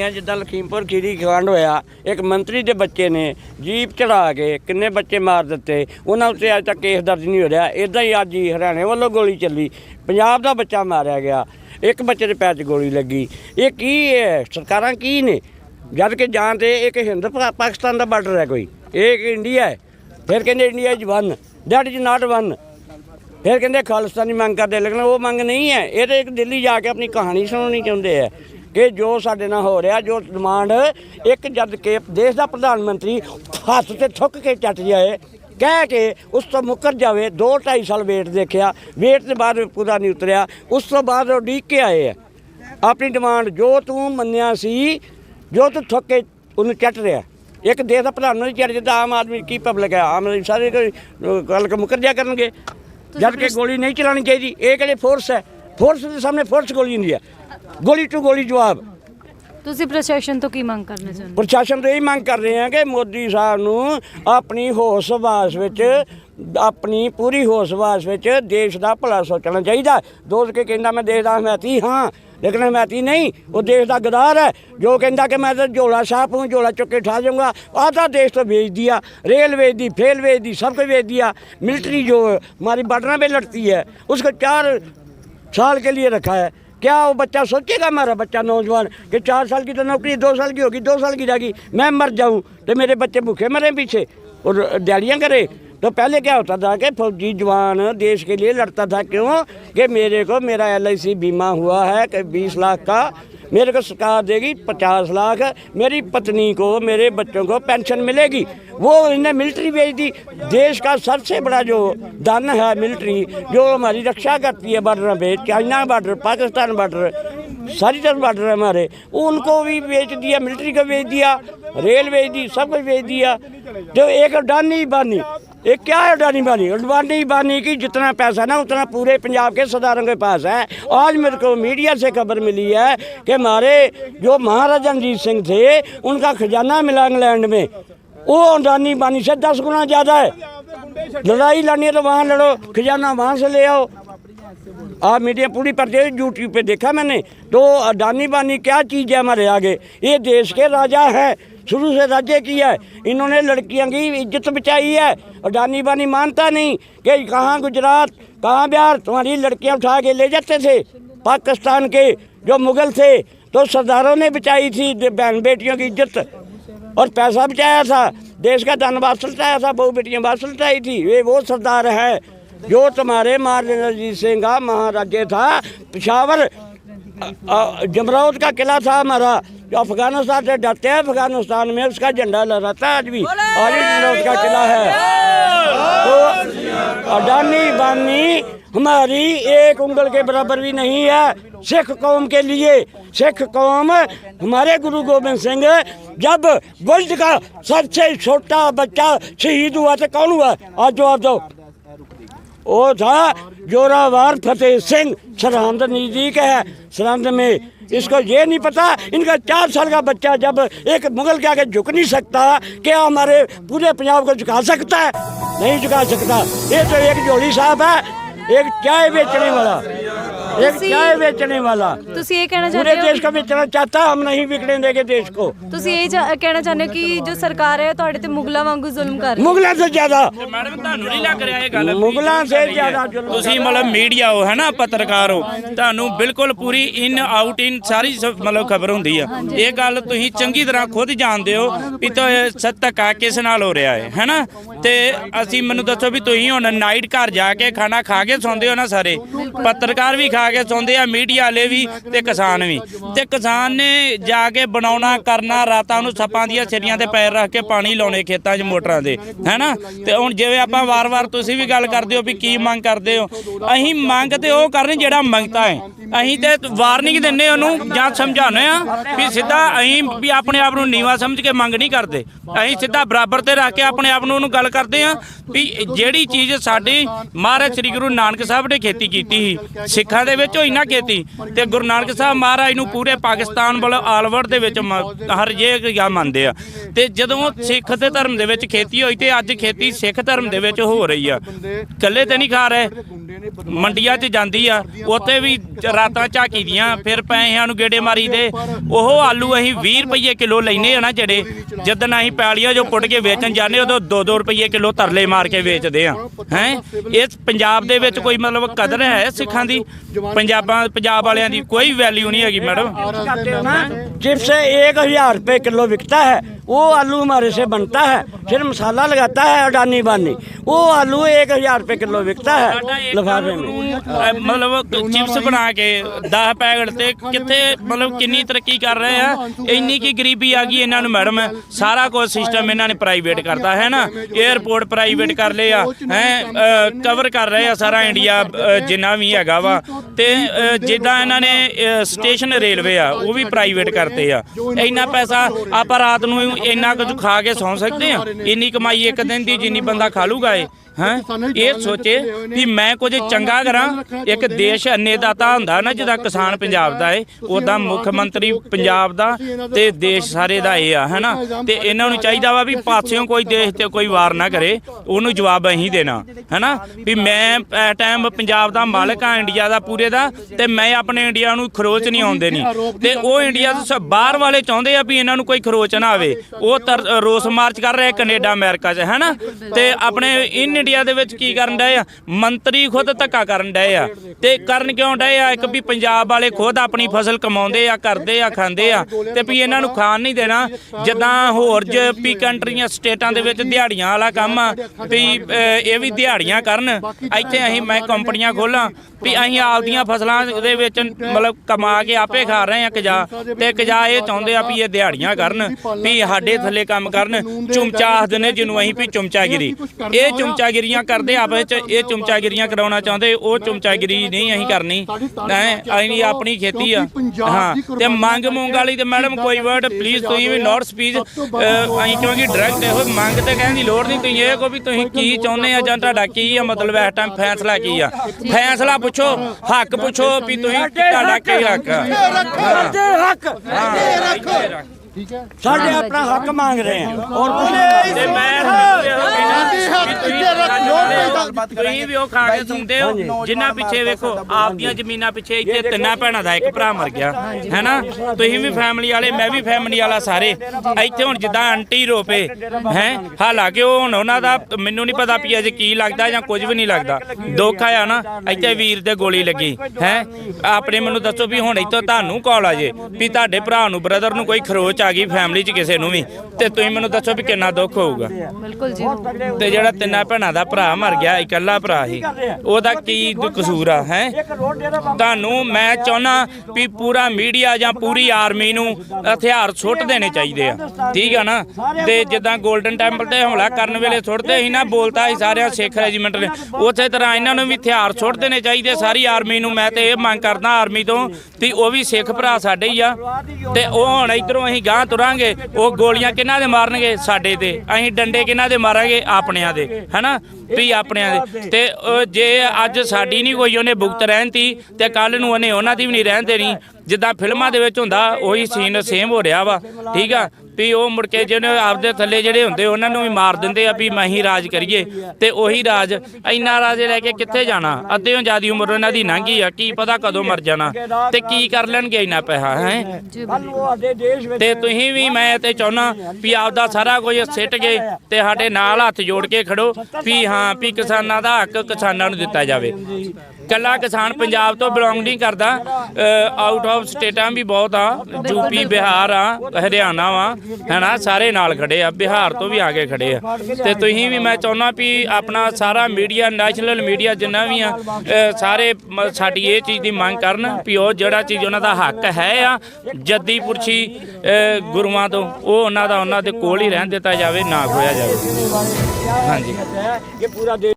ਗਈਆਂ, ਜਿੱਦਾਂ ਲਖੀਮਪੁਰ ਖੀਰੀ ਕਾਂਡ ਹੋਇਆ, ਇੱਕ ਮੰਤਰੀ ਦੇ ਬੱਚੇ ਨੇ ਜੀਪ ਚੜਾ ਕੇ ਕਿੰਨੇ ਬੱਚੇ ਮਾਰ ਦਿੱਤੇ, ਉਹਨਾਂ ਉੱਤੇ ਅੱਜ ਤੱਕ ਕੇਸ ਦਰਜ ਨਹੀਂ ਹੋ ਰਿਹਾ। ਇਦਾਂ ਹੀ ਅੱਜ ਹੀ ਹਰਿਆਣੇ ਵੱਲੋਂ ਗੋਲੀ ਚੱਲੀ, ਪੰਜਾਬ ਦਾ ਬੱਚਾ ਮਾਰਿਆ ਗਿਆ, ਇੱਕ ਬੱਚੇ ਦੇ ਪੈਰ 'ਚ ਗੋਲੀ ਲੱਗੀ। ਇਹ ਕੀ ਹੈ? ਸਰਕਾਰਾਂ ਕੀ ਨੇ? ਜਦ ਕਿ ਜਾਂ ਤੇ ਇੱਕ ਹਿੰਦ ਪਾ- ਪਾਕਿਸਤਾਨ ਦਾ ਬਾਰਡਰ ਹੈ ਕੋਈ ਇਹ ਇੱਕ ਇੰਡੀਆ ਹੈ, ਫਿਰ ਕਹਿੰਦੇ India is one that is not one ਫਿਰ ਕਹਿੰਦੇ ਖਾਲਿਸਤਾਨੀ ਮੰਗ ਕਰਦੇ, ਲੇਕਿਨ ਉਹ ਮੰਗ ਨਹੀਂ ਹੈ। ਇਹ ਤਾਂ ਇੱਕ ਦਿੱਲੀ ਜਾ ਕੇ ਆਪਣੀ ਕਹਾਣੀ ਸੁਣਾਉਣੀ ਚਾਹੁੰਦੇ ਆ ਕਿ ਜੋ ਸਾਡੇ ਨਾਲ ਹੋ ਰਿਹਾ ਜੋ ਡਿਮਾਂਡ ਇੱਕ ਜਦ ਕੇ ਦੇਸ਼ ਦਾ ਪ੍ਰਧਾਨ ਮੰਤਰੀ ਹੱਥ ਤੇ ਥੁੱਕ ਕੇ ਚੱਟ ਜਾਏ ਕਹਿ ਕੇ ਉਸ ਤੋਂ ਮੁੱਕਰ ਜਾਵੇ 2 2.5 ਸਾਲ ਵੇਟ ਦੇਖਿਆ ਵੇਟ ਦੇ ਬਾਅਦ ਪੂਰਾ ਨਹੀਂ ਉਤਰਿਆ ਉਸ ਤੋਂ ਬਾਅਦ ਉਹ ਡੀਕ ਕੇ ਆਏ ਆ। ਆਪਣੀ ਡਿਮਾਂਡ ਜੋ ਤੂੰ ਮੰਨਿਆ ਸੀ ਜੋ ਤੂੰ ਥੁੱਕ ਕੇ ਉਹਨੂੰ ਚੱਟ ਰਿਹਾ। ਇੱਕ ਦੇਸ਼ ਦਾ ਪ੍ਰਧਾਨ ਮੰਤਰੀ ਚੱਟ ਜਿੱਦਾਂ ਆਮ ਆਦਮੀ ਕੀ ਪਬਲਿਕ ਹੈ? ਆਮ ਆਦਮੀ ਸਾਰੇ ਗੱਲ ਕੇ ਮੁੱਕਰ ਜਾ ਕਰਨਗੇ। ਜਦ ਕਿ ਗੋਲੀ ਨਹੀਂ ਚਲਾਣੀ ਚਾਹੀਦੀ ਇਹ ਕਿਹੜੇ ਫੋਰਸ ਹੈ? ਫੋਰਸ ਦੇ ਸਾਹਮਣੇ ਫੋਰਸ ਗੋਲੀ ਹੁੰਦੀ ਹੈ। ਗੋਲੀ ਟੂ ਗੋਲੀ ਜਵਾਬ। ਤੁਸੀਂ ਪ੍ਰਸ਼ਾਸਨ ਤੋਂ ਕੀ ਮੰਗ ਕਰਨਾ ਚਾਹੁੰਦੇ ਪ੍ਰਸ਼ਾਸਨ ਤੋਂ ਇਹ ਮੰਗ ਕਰ ਰਹੇ ਹਾਂ ਕਿ ਮੋਦੀ ਸਾਹਿਬ ਨੂੰ ਆਪਣੀ ਹੋਸ਼ ਵਾਸ ਵਿੱਚ ਆਪਣੀ ਪੂਰੀ ਹੋਸ਼ ਵਾਸ ਵਿੱਚ ਦੇਸ਼ ਦਾ ਭਲਾ ਸੋਚਣਾ ਚਾਹੀਦਾ। ਦੋਸਤ ਕੇ ਕਹਿੰਦਾ ਮੈਂ ਦੇਸ਼ ਦਾ ਹਮਾਇਤੀ ਹਾਂ ਲੇਕਿਨ ਹਮਾਇਤੀ ਨਹੀਂ ਉਹ ਦੇਸ਼ ਦਾ ਗਦਾਰ ਹੈ। ਜੋ ਕਹਿੰਦਾ ਕਿ ਮੈਂ ਤਾਂ ਝੋਲਾ ਸਾਫ਼ ਹੂੰ ਝੋਲਾ ਚੁੱਕ ਕੇ ਠਾ ਜਾਊਂਗਾ। ਆਹ ਤਾਂ ਦੇਸ਼ ਤੋਂ ਵੇਚ ਦਿਆ ਰੇਲਵੇ ਦੀ ਫੇਲਵੇ ਦੀ ਸਭ ਕੁਝ ਵੇਚ ਦਿਆ ਮਿਲਟਰੀ ਜੋ ਮਾਰੀ ਬਾਰਡਰਾਂ 'ਤੇ ਲੜਤੀ ਹੈ ਉਸਕੋ ਚਾਰ سال کے لیے رکھا ہے۔ کیا وہ بچہ سوچے گا ہمارا بچہ نوجوان کہ چار سال کی تو نوکری دو سال کی ہوگی، دو سال کی جائے گی، میں مر جاؤں تو میرے بچے بھوکے مریں پیچھے اور دیاڑیاں کرے۔ تو پہلے کیا ہوتا تھا کہ فوجی جوان دیش کے لیے لڑتا تھا کیوں کہ میرے کو میرا ایل آئی سی بیمہ ہوا ہے کہ بیس لاکھ کا، میرے کو سرکار دے گی پچاس لاکھ، میری پتنی کو، میرے بچوں کو پینشن ملے گی۔ وہ انہیں ملٹری بھیج دی۔ دیش کا سب سے بڑا جو دن ہے ملٹری، جو ہماری رکشا کرتی ہے بارڈر پہ چائنا بارڈر، پاکستان بارڈر ساری طرح بارڈر ہے ہمارے۔ ان کو بھی بیچ دیا، ملٹری کو بیچ دیا، ریل بیچ دی، سب کچھ بیچ دیا۔ جو ایک ڈانی بانی ये क्या है अडानी बानी अडानी बानी की जितना पैसा ना उतना पूरे पंजाब के सरदारों के पास है आज मेरे को मीडिया से खबर मिली है कि हमारे जो महाराजा रंजीत सिंह थे उनका खजाना मिला इंग्लैंड में वो अडानी बानी से दस गुना ज़्यादा है लड़ाई लड़नी है तो वहाँ लड़ो खजाना वहाँ से ले आओ आप मीडिया पूरी पर यूट्यूब पे देखा मैंने तो अडानी बानी क्या चीज़ है हमारे आगे ये देश के राजा हैं शुरू से राज्य किया है इन्होंने लड़कियों की इज्जत बचाई है अडानी बानी मानता नहीं कि कहाँ गुजरात कहाँ बिहार तुम्हारी लड़कियाँ उठा के ले जाते थे पाकिस्तान के जो मुगल थे तो सरदारों ने बचाई थी बहन बेटियों की इज्जत और पैसा बचाया था देश का धनबाद सलटाया था बहु बेटियां बात सलटाई थी वे वो सरदार है जो तुम्हारे महाराजा रंजीत सिंह का महाराज्य था पिशावर جمراؤت کا قلعہ تھا ہمارا جو افغانستان سے ڈرتے ہیں افغانستان میں اس کا جھنڈا لہراتا ہے آج بھی اور کا قلعہ ہے۔ تو اڈانی بانی ہماری ایک انگل کے برابر بھی نہیں ہے۔ سکھ قوم کے لیے سکھ قوم ہمارے گرو گوبند سنگھ جب گولڈ کا سب سے چھوٹا بچہ شہید ہوا تو کون ہوا؟ آج جواب دو وہ تھا جوراوار فتح سنگھ سرحد نزدیک ہے۔ سرحد میں اس کو یہ نہیں پتا، ان کا چار سال کا بچہ جب ایک مغل کے آگے جھک نہیں سکتا، کیا ہمارے پورے پنجاب کو جھکا سکتا ہے؟ نہیں جھکا سکتا۔ یہ تو ایک جوڑی صاحب ہے، ایک چائے بیچنے والا۔ एक ਤੁਸੀਂ- चाय बेचने वाला ਤੁਸੀਂ ਇਹ ਕਹਿਣਾ पूरे ਚਾਹੁੰਦੇ ਹੋ देश को बेचना चाहता हम नहीं बिकने देंगे देश को ਤੁਸੀਂ ਇਹ ਚਾ- ਕਹਿਣਾ ਚਾਹੁੰਦੇ ਹੋ ਕਿ ਜੋ ਸਰਕਾਰ ਹੈ ਤੁਹਾਡੇ ਤੇ ਮੁਗਲਾਂ ਵਾਂਗੂ ਜ਼ੁਲਮ ਕਰ ਰਹੀ ਹੈ मुगलों से ज्यादा ਮੈਡਮ ਤੁਹਾਨੂੰ ਨਹੀਂ ਲੱਗ ਰਿਹਾ ਇਹ ਗੱਲ ਮੁਗਲਾਂ ਸੇ ਜ਼ਿਆਦਾ ਜ਼ੁਲਮ ਤੁਸੀਂ ਮਤਲਬ ਮੀਡੀਆ ਹੋ ਹੈਨਾ ਪੱਤਰਕਾਰ ਹੋ ਤੁਹਾਨੂੰ ਬਿਲਕੁਲ ਪੂਰੀ ਇਨ ਆਊਟ ਇਨ ਸਾਰੀ ਸ- ਮਤਲਬ ਖਬਰ ਹੁੰਦੀ ਆ ਇਹ ਗੱਲ ਤੁਸੀਂ ਚੰਗੀ ਤਰ੍ਹਾਂ ਖੁਦ ਜਾਣਦੇ ਹੋ ਵੀ ਤਾਂ ਧੱਕਾ ਕਿਸ ਨਾਲ ਹੋ ਰਿਹਾ ਹੈ ਹੈਨਾ ਤੇ ਅਸੀਂ ਮੈਨੂੰ ਦੱਸੋ ਵੀ ਤੁਸੀਂ ਹੁਣ ਨਾਈਟ ਘਰ ਜਾ ਕੇ ਖਾਣਾ ਖਾ ਕੇ ਸੌਂਦੇ ਹੋ ਨਾ ਸਾਰੇ ਪੱਤਰਕਾਰ ਵੀ ਖਾ ਕੇ ਸੌਂਦੇ ਆ ਮੀਡੀਆ ਵਾਲੇ ਵੀ ਤੇ ਕਿਸਾਨ ਵੀ। ਤੇ ਕਿਸਾਨ ਨੇ ਜਾ ਕੇ ਬਣਾਉਣਾ, ਕਰਨਾ, ਰਾਤਾਂ ਨੂੰ ਸੱਪਾਂ ਦੀਆਂ ਸਿਰੀਆਂ ਤੇ ਪੈਰ ਰੱਖ ਕੇ ਪਾਣੀ ਲਾਉਣੇ ਖੇਤਾਂ 'ਚ ਮੋਟਰਾਂ ਦੇ, ਹੈਨਾ? ਤੇ ਹੁਣ ਜਿਵੇਂ ਆਪਾਂ ਵਾਰ-ਵਾਰ ਤੁਸੀਂ ਵੀ ਗੱਲ ਕਰਦੇ ਹੋ ਵੀ ਕੀ ਮੰਗ ਕਰਦੇ ਹੋ, ਅਸੀਂ ਮੰਗ ਤੇ ਉਹ ਕਰਨੀ ਜਿਹੜਾ ਮੰਗਤਾ ਹੈ। ਅਸੀਂ ਤੇ ਵਾਰਨਿੰਗ ਦਿੰਨੇ ਉਹਨੂੰ, ਜਾਂ ਸਮਝਾਉਂਦੇ ਆ ਵੀ ਸਿੱਧਾ ਅਸੀਂ ਵੀ ਆਪਣੇ ਆਪ ਨੂੰ ਨੀਵਾ ਸਮਝ ਕੇ ਮੰਗ ਨਹੀਂ ਕਰਦੇ। ਅਸੀਂ ਸਿੱਧਾ ਬਰਾਬਰ ਤੇ ਰੱਖ ਕੇ ਆਪਣੇ ਆਪ ਨੂੰ ਉਹਨੂੰ ਗੱਲ ਕਰਦੇ ਆ ਵੀ ਜਿਹੜੀ ਚੀਜ਼ ਸਾਡੀ ਮਹਾਰਾਜ ਸ੍ਰੀ ਗੁਰੂ ਨਾਨਕ ਸਾਹਿਬ ਨੇ ਖੇਤੀ ਕੀਤੀ ਸੀ, ਸਿੱਖਾਂ ਦੇ ਵਿੱਚ ਹੋਈ ਨਾ ਖੇਤੀ, ਤੇ ਗੁਰੂ ਨਾਨਕ ਸਾਹਿਬ ਮਹਾਰਾਜ ਨੂੰ ਪੂਰੇ ਪਾਕਿਸਤਾਨ ਵੱਲ ਆਲਵਰਡ ਦੇ ਵਿੱਚ ਹਰ ਜੇ ਗਿਆ ਮੰਨਦੇ ਆ। ਤੇ ਜਦੋਂ ਸਿੱਖ ਦੇ ਧਰਮ ਦੇ ਵਿੱਚ ਖੇਤੀ ਹੋਈ ਤੇ ਅੱਜ ਖੇਤੀ ਸਿੱਖ ਧਰਮ ਦੇ ਵਿੱਚ ਹੋ ਰਹੀ ਆ। ਇਕੱਲੇ ਤੇ ਨਹੀਂ ਖਾ ਰਹੇ। ਮੰਡੀਆਂ 'ਚ ਜਾਂਦੀ ਆ ਉੱਥੇ ਵੀ ਰਾਤਾਂ ਝਾਕੀ ਦੀਆਂ ਫਿਰ ਪੈਸਿਆਂ ਨੂੰ ਗੇੜੇ ਮਾਰੀ ਦੇ ਉਹ ਆਲੂ ਅਸੀਂ 20 ਰੁਪਏ ਕਿਲੋ ਲੈਨੇ ਆ ਨਾ ਜਿਹੜੇ ਜਦੋਂ ਅਸੀਂ ਪੈਲੀਆਂ ਜੋ ਪੁੱਟ ਕੇ ਵੇਚਣ ਜਾਂਦੇ ਉਦੋਂ 2-2 ਰੁਪਏ ਕਿਲੋ ਤਰਲੇ ਮਾਰ ਕੇ ਵੇਚਦੇ ਆ ਹੈ ਇਸ ਪੰਜਾਬ ਦੇ ਵਿੱਚ ਕੋਈ ਮਤਲਬ ਕਦਰ ਹੈ ਸਿੱਖਾਂ ਦੀ ਪੰਜਾਬਾਂ ਪੰਜਾਬ ਵਾਲਿਆਂ ਦੀ ਕੋਈ ਵੈਲਿਊ ਨਹੀਂ ਹੈਗੀ ਮੈਡਮ खाते हो ना जिससे एक हजार रुपये किलो बिकता है ਉਹ ਆਲੂ हमारे से ਬਣਤਾ ਹੈ ਫਿਰ ਮਸਾਲਾ ਲਗਾਤਾ ਹੈ अडानी बानी ਉਹ ਆਲੂ एक हजार रुपये किलो बिकता है लिफाफे ਮਤਲਬ ਚਿਪਸ ਬਣਾ ਕੇ 10 ਪੈਕਟ ਤੇ ਕਿੱਥੇ ਮਤਲਬ ਕਿੰਨੀ ਤਰੱਕੀ ਕਰ ਰਹੇ ਆ? ਇੰਨੀ ਕੀ ਗਰੀਬੀ ਆ ਗਈ ਇਹਨਾਂ ਨੂੰ ਮੈਡਮ। ਸਾਰਾ ਕੁਝ ਸਿਸਟਮ ਇਹਨਾਂ ਨੇ ਪ੍ਰਾਈਵੇਟ ਕਰਤਾ ਹੈ ਨਾ? 에어ਪੋਰਟ ਪ੍ਰਾਈਵੇਟ ਕਰ ਲਏ ਆ ਹੈ? ਕਵਰ ਕਰ ਰਹੇ ਆ ਸਾਰਾ ਇੰਡੀਆ ਜਿੰਨਾ ਵੀ ਹੈਗਾ ਵਾ। ਤੇ ਜਿੱਦਾਂ ਇਹਨਾਂ ਨੇ ਸਟੇਸ਼ਨ ਰੇਲਵੇ ਆ ਉਹ ਵੀ ਪ੍ਰਾਈਵੇਟ ਕਰਤੇ ਆ। ਇੰਨਾ ਪੈਸਾ ਆਪਾਂ ਰਾਤ ਨੂੰ ਇੰਨਾ ਕੁਝ ਖਾ ਕੇ ਸੌਂ ਸਕਦੇ ਆ? ਇੰਨੀ ਕਮਾਈ ਇੱਕ ਦਿਨ ਦੀ ਜਿੰਨੀ ਬੰਦਾ ਖਾ ਲੂਗਾ ਇਹ ਹਾਂ? ਇਹ ਸੋਚੇ ਵੀ ਮੈਂ ਕੁਝ ਚੰਗਾ ਕਰਾਂ, ਇੱਕ ਦੇਸ਼ ਅੰਨੇਦਾਤਾ ਹੁੰਦਾ ਨਾ ਜਿਹਦਾ ਕਿਸਾਨ ਪੰਜਾਬ ਦਾ ਏ ਉਹਦਾ ਮੁੱਖ ਮੰਤਰੀ ਪੰਜਾਬ ਦਾ ਤੇ ਦੇਸ਼ ਸਾਰੇ ਦਾ ਇਹ ਆ, ਹੈਨਾ? ਤੇ ਇਹਨਾਂ ਨੂੰ ਚਾਹੀਦਾ ਵਾ ਵੀ ਪਾਸਿਓਂ ਕੋਈ ਦੇਸ਼ ਤੇ ਕੋਈ ਵਾਰ ਨਾ ਕਰੇ, ਉਹਨੂੰ ਜਵਾਬ ਅਸੀਂ ਦੇਣਾ, ਹੈਨਾ? ਵੀ ਮੈਂ ਇਸ ਟਾਈਮ ਪੰਜਾਬ ਦਾ ਮਾਲਕ ਆ, ਇੰਡੀਆ ਦਾ ਪੂਰੇ ਦਾ, ਤੇ ਮੈਂ ਆਪਣੇ ਇੰਡੀਆ ਨੂੰ ਖਰੋਚ ਨਹੀਂ ਆਉਂਦੇ ਨਹੀਂ ਤੇ ਉਹ ਇੰਡੀਆ ਤੋਂ ਬਾਹਰ ਵਾਲੇ ਚਾਹੁੰਦੇ ਆ ਵੀ ਇਹਨਾਂ ਨੂੰ ਕੋਈ ਖਰੋਚ ਨਾ ਆਵੇ। ਉਹ ਤਰ- ਰੋਸ ਮਾਰਚ ਕਰ ਰਹੇ ਕੈਨੇਡਾ ਅਮਰੀਕਾ 'ਚ ਹੈਨਾ? ਤੇ ਆਪਣੇ ਇਨ ਇੰਡੀਆ ਦੇ ਵਿੱਚ ਕੀ ਕਰਨ ਡਏ ਆ? ਮੰਤਰੀ ਖੁਦ ਧੱਕਾ ਕਰਨ ਡਏ ਆ। ਤੇ ਕਰਨ ਕਿਉਂ ਡਏ ਆ? ਇੱਕ ਵੀ ਪੰਜਾਬ ਵਾਲੇ ਖੁਦ ਆਪਣੀ ਫਸਲ ਕਮਾਉਂਦੇ ਆ ਕਰਦੇ ਆ ਖਾਂਦੇ ਆ ਤੇ ਵੀ ਇਹਨਾਂ ਨੂੰ ਖਾਣ ਨਹੀਂ ਦੇਣਾ। ਜਿੱਦਾਂ ਹੋਰ ਜ ਵੀ ਕੰਟਰੀਆਂ ਸਟੇਟਾਂ ਦੇ ਵਿੱਚ ਦਿਹਾੜੀਆਂ ਵਾਲਾ ਕੰਮ ਆ ਵੀ ਅਹ, ਇਹ ਵੀ ਦਿਹਾੜੀਆਂ ਕਰਨ। ਇੱਥੇ ਅਸੀਂ ਮੈਂ ਕੰਪਨੀਆਂ ਖੋਲਾਂ ਵੀ ਅਸੀਂ ਆਪਦੀਆਂ ਫਸਲਾਂ ਦੇ ਵਿੱਚ ਮਤਲਬ ਕਮਾ ਕੇ ਆਪੇ ਖਾ ਰਹੇ ਆ ਕਜਾ ਤੇ ਕਜਾ ਇਹ ਚਾਹੁੰਦੇ ਆ ਵੀ ਇਹ ਦਿਹਾੜੀਆਂ ਕਰਨ ਵੀ ਸਾਡੇ ਥੱਲੇ ਕੰਮ ਕਰਨ ਚੁੰਮਚਾ ਆਖਦੇ ਨੇ ਜਿਹਨੂੰ ਅਸੀਂ ਵੀ ਚੁੰਮਚਾਗਿਰੀ। ਇਹ ਚੁੰਮਚਾਗਿਰੀਆਂ ਕਰਦੇ ਆਪਸ ਵਿੱਚ ਇਹ ਚੁੰਮਚਾਗਿਰੀਆਂ ਕਰਾਉਣਾ ਚਾਹੁੰਦੇ ਉਹ ਚੁੰਮਚਾਗਿਰੀ ਨਹੀਂ ਅਸੀਂ ਕਰਨੀ। ਅਸੀਂ ਆਪਣੀ ਖੇਤੀ ਆ। ਹਾਂ ਤੇ ਮੰਗ ਮੂੰਗ ਵਾਲੀ ਤੇ ਮੈਡਮ ਕੋਈ ਵਰਡ ਪਲੀਜ਼ ਤੁਸੀਂ ਵੀ ਨੋਟ ਸਪੀਚ ਅਸੀਂ ਕਿਉਂਕਿ ਡਾਇਰੈਕਟ ਇਹੋ ਮੰਗ ਤੇ ਕਹਿਣ ਦੀ ਲੋੜ ਨਹੀਂ ਤੁਸੀਂ ਇਹ ਕੋ ਵੀ ਤੁਸੀਂ ਕੀ ਚਾਹੁੰਦੇ ਆ ਜਾਂ ਤੁਹਾਡਾ ਕੀ ਆ ਮਤਲਬ ਇਸ ਟਾਈਮ ਫੈਸਲਾ ਕੀ ਆ? ਫੈਸਲਾ ਪੁੱਛੋ ਹੱਕ ਪੁੱਛੋ ਵੀ ਤੁਸੀਂ ਤੁਹਾਡਾ ਕੀ ਹੱਕ ਆ। ਹੱਕ ਠੀਕ ਹੈ ਸਾਡੇ ਆਪਣਾ ਹੱਕ ਮੰਗ ਰਹੇ हैं और ਤੇ ਤੁਸੀਂ ਤੁਸੀਂ ਵੀ ਉਹ ਖਾ ਕੇ ਸੁਣਦੇ ਹੋ ਜਿੰਨਾ ਪਿੱਛੇ ਵੇਖੋ ਆਪਦੀਆਂ ਜ਼ਮੀਨਾਂ ਪਿੱਛੇ ਇੱਥੇ ਤਿੰਨਾਂ ਭੈਣਾਂ ਦਾ ਇੱਕ ਭਰਾ ਮਰ ਗਿਆ ਹੈਨਾ ਤੁਸੀਂ ਵੀ ਫੈਮਿਲੀ ਵਾਲੇ ਮੈਂ ਵੀ ਫੈਮਿਲੀ ਵਾਲਾ ਸਾਰੇ। ਇੱਥੇ ਹੁਣ ਜਿੱਦਾਂ ਆਂਟੀ ਰੋਪੇ ਹੈ? ਹਾਲਾਂਕਿ ਉਹ ਹੁਣ ਉਹਨਾਂ ਦਾ ਮੈਨੂੰ ਨਹੀਂ ਪਤਾ ਵੀ ਅਜੇ ਕੀ ਲੱਗਦਾ ਜਾਂ ਕੁਝ ਵੀ ਨਹੀਂ ਲੱਗਦਾ। ਦੁੱਖ ਆਇਆ ਨਾ ਇੱਥੇ ਵੀਰ ਦੇ ਗੋਲੀ ਲੱਗੀ ਹੈ? ਆਪਣੇ ਮੈਨੂੰ ਦੱਸੋ ਵੀ ਹੁਣ ਇੱਥੋਂ ਤੁਹਾਨੂੰ ਕਾਲ ਆ ਜੇ ਵੀ ਤੁਹਾਡੇ ਭਰਾ ਨੂੰ ਬ੍ਰਦਰ ਨੂੰ ਕੋਈ ਖਰੋਚ ਆ ਗਈ ਫੈਮਿਲੀ 'ਚ ਕਿਸੇ ਨੂੰ ਵੀ ਤੇ ਤੁਸੀਂ ਮੈਨੂੰ ਦੱਸੋ ਵੀ ਕਿੰਨਾ ਦੁੱਖ ਹੋਊਗਾ। ਬਿਲਕੁਲ ਜੀ। ਤੇ ਜਿਹੜਾ ਤਿੰਨਾਂ ਭੈਣਾਂ ਦਾ ਭਰਾ ਮਰ ਗਿਆ ਇਕੱਲਾ ਭਰਾ ਸੀ ਉਹਦਾ ਕੀ ਕਸੂਰ ਆ ਹੈ ਤੁਹਾਨੂੰ ਮੈਂ ਚਾਹੁੰਦਾ ਵੀ ਪੂਰਾ ਮੀਡੀਆ ਜਾਂ ਪੂਰੀ ਆਰਮੀ ਨੂੰ ਹਥਿਆਰ ਸੁੱਟ ਦੇਣੇ ਚਾਹੀਦੇ ਆ। ਠੀਕ ਆ ਨਾ? ਤੇ ਜਿੱਦਾਂ 골ਡਨ ਟੈਂਪਲ ਤੇ ਹਮਲਾ ਕਰਨ ਵੇਲੇ ਸੁੱਟਦੇ ਸੀ ਨਾ ਬੋਲਤਾ ਸੀ ਸਾਰਿਆਂ ਸਿੱਖ ਰੈਜੀਮੈਂਟ ਨੇ। ਉਸੇ ਤਰ੍ਹਾਂ ਇਹਨਾਂ ਨੂੰ ਵੀ ਹਥਿਆਰ ਸੁੱਟ ਦੇਣੇ ਚਾਹੀਦੇ ਸਾਰੀ ਆਰਮੀ ਨੂੰ। ਮੈਂ ਤੇ ਇਹ ਮੰਗ ਕਰਦਾ ਆਰਮੀ ਤੋਂ ਵੀ ਉਹ ਵੀ ਸਿੱਖ ਭਰਾ ਸਾਡੇ ਹੀ ਆ। ਤੇ ਉਹ ਹੁਣ ਇਧਰੋਂ ਅਸੀਂ ਗਾਂ ਤੁਰਾਂਗੇ ਉਹ ਗੋਲੀਆਂ ਕਿਹਨਾਂ ਦੇ ਮਾਰਨਗੇ? ਸਾਡੇ ਤੇ। ਅਸੀਂ ਡੰਡੇ ਕਿਹਨਾਂ ਦੇ ਮਾਰਾਂਗੇ? ਆਪਣਿਆਂ ਦੇ। ਹੈਨਾ? ਵੀ ਆਪਣਿਆਂ ਦੇ। ਤੇ ਉਹ ਜੇ ਅੱਜ ਸਾਡੀ ਨਹੀਂ ਕੋਈ ਉਹਨੇ ਭੁਗਤ ਰਹਿਣਤੀ, ਤੇ ਕੱਲ ਨੂੰ ਉਹਨੇ ਉਹਨਾਂ ਦੀ ਵੀ ਨਹੀਂ ਰਹਿਣ ਦੇਣੀ, ਜਿੱਦਾਂ ਫਿਲਮਾਂ ਦੇ ਵਿੱਚ ਹੁੰਦਾ, ਉਹੀ ਸੀਨ ਸੇਮ ਹੋ ਰਿਹਾ ਵਾ, ਠੀਕ ਆ? ਵੀ ਉਹ ਮੁੜ ਕੇ ਜਿਹਨੇ ਆਪਦੇ ਥੱਲੇ ਜਿਹੜੇ ਹੁੰਦੇ, ਉਹਨਾਂ ਨੂੰ ਵੀ ਮਾਰ ਦਿੰਦੇ ਆ ਵੀ ਮੈਂ ਹੀ ਰਾਜ ਕਰੀਏ। ਤੇ ਉਹੀ ਰਾਜ, ਇੰਨਾ ਰਾਜ ਲੈ ਕੇ ਕਿੱਥੇ ਜਾਣਾ? ਅੱਧਿਓਂ ਜਿਆਦੀ ਉਮਰ ਉਹਨਾਂ ਦੀ ਲੰਘੀ ਆ, ਕੀ ਪਤਾ ਕਦੋਂ ਮਰ ਜਾਣਾ? ਤੇ ਕੀ ਕਰ ਲੈਣਗੇ ਇੰਨਾ ਪੈਸਾ, ਹੈ? ਤੇ ਤੁਸੀਂ ਵੀ, ਮੈਂ ਤੇ ਚਾਹੁੰਨਾ ਵੀ ਆਪਦਾ ਸਾਰਾ ਕੁਝ ਸਿੱਟ ਕੇ ਤੇ ਸਾਡੇ ਨਾਲ ਹੱਥ ਜੋੜ ਕੇ ਖੜੋ ਵੀ ਹਾਂ ਵੀ ਕਿਸਾਨਾਂ ਦਾ ਹੱਕ ਕਿਸਾਨਾਂ ਨੂੰ ਦਿੱਤਾ ਜਾਵੇ। ਕੱਲਾ ਕਿਸਾਨ ਪੰਜਾਬ ਤੋਂ ਬਿਲੋਂਗ ਨਹੀਂ ਕਰਦਾ ਆਊਟ ਆਫ ਸਟੇਟਾਂ ਵੀ ਬਹੁਤ ਆ। ਯੂਪੀ ਬਿਹਾਰ ਆ ਹਰਿਆਣਾ ਵਾ ਹੈਨਾ ਸਾਰੇ ਨਾਲ ਖੜੇ ਆ ਬਿਹਾਰ ਤੋਂ ਵੀ ਆ ਕੇ ਖੜੇ ਆ। ਤੇ ਤੁਸੀਂ ਵੀ ਮੈਂ ਚਾਹੁੰਨਾ ਵੀ ਆਪਣਾ ਸਾਰਾ ਮੀਡੀਆ ਨੈਸ਼ਨਲ ਮੀਡੀਆ ਜਿੰਨਾ ਵੀ ਆ ਸਾਰੇ ਮ- ਸਾਡੀ ਇਹ ਚੀਜ਼ ਦੀ ਮੰਗ ਕਰਨ ਵੀ ਉਹ ਜਿਹੜਾ ਚੀਜ਼ ਉਹਨਾਂ ਦਾ ਹੱਕ ਹੈ ਆ ਜੱਦੀ ਪੁਰਸ਼ੀ ਗੁਰੂਆਂ ਤੋਂ ਉਹ ਉਹਨਾਂ ਦਾ ਉਹਨਾਂ ਦੇ ਕੋਲ ਹੀ ਰਹਿਣ ਦਿੱਤਾ ਜਾਵੇ ਨਾ ਖੋਇਆ ਜਾਵੇ। ਹਾਂਜੀ। ਇਹ ਪੂਰਾ